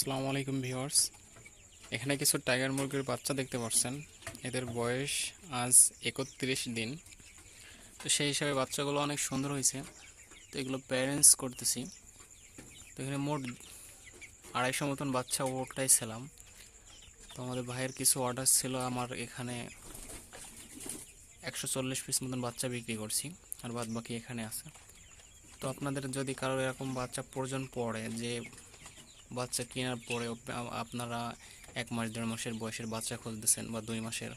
আসসালামু আলাইকুম ভিউয়ার্স। এখানে কিছু টাইগার মুরগির বাচ্চা দেখতে পাচ্ছেন। এদের বয়স আজ একত্রিশ দিন। তো সেই হিসাবে বাচ্চাগুলো অনেক সুন্দর হয়েছে। তো এগুলো প্যারেন্টস করতেছি। তো এখানে মোট আড়াইশো মতন বাচ্চা ওটাই ছিলাম। তো আমাদের ভাইয়ের কিছু অর্ডার ছিল। আমার এখানে একশো চল্লিশ পিস মতন বাচ্চা বিক্রি করছি। আর বাদ বাকি এখানে আছে। তো আপনাদের যদি কারও এরকম বাচ্চা প্রয়োজন পড়ে যে বাচ্চা কেনার পরে আপনারা এক মাস, দেড় মাসের বয়সের বাচ্চা খুঁজতেছেন বা দুই মাসের,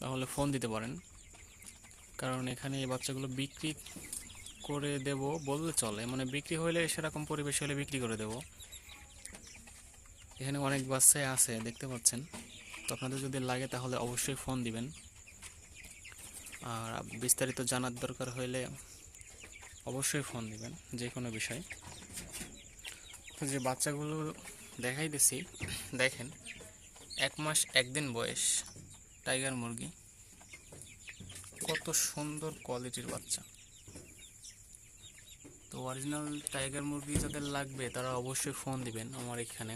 তাহলে ফোন দিতে পারেন। কারণ এখানে এই বাচ্চাগুলো বিক্রি করে দেব বললে চলে। মানে বিক্রি হলে সেরকম পরিবেশ হলে বিক্রি করে দেব। এখানে অনেক বাচ্চাই আছে, দেখতে পাচ্ছেন। তো আপনাদের যদি লাগে তাহলে অবশ্যই ফোন দিবেন। আর বিস্তারিত জানার দরকার হলে অবশ্যই ফোন দিবেন যে কোনো বিষয়। যে বাচ্চাগুলো দেখাই দিছি দেখেন, এক মাস একদিন বয়স, টাইগার মুরগি। কত সুন্দর কোয়ালিটির বাচ্চা। তো অরিজিনাল টাইগার মুরগি যাদের লাগবে, তারা অবশ্যই ফোন দিবেন আমার এখানে,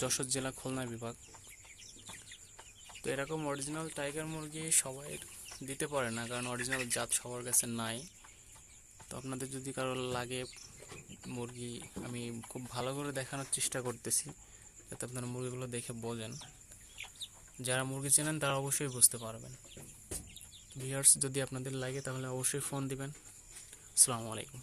যশোর জেলা খুলনা বিভাগ। তো এরকম অরিজিনাল টাইগার মুরগি সবাই দিতে পারে না, কারণ অরিজিনাল জাত সবার কাছে নাই। তো আপনাদের যদি কারও লাগে মুরগি আমি খুব ভালো করে দেখানোর চেষ্টা করতেছি, যাতে আপনারা মুরগিগুলো দেখে বোঝেন। যারা মুরগি চেনেন তারা অবশ্যই বুঝতে পারবেন। ভিউয়ার্স যদি আপনাদের লাগে তাহলে অবশ্যই ফোন দিবেন। আসসালামু আলাইকুম।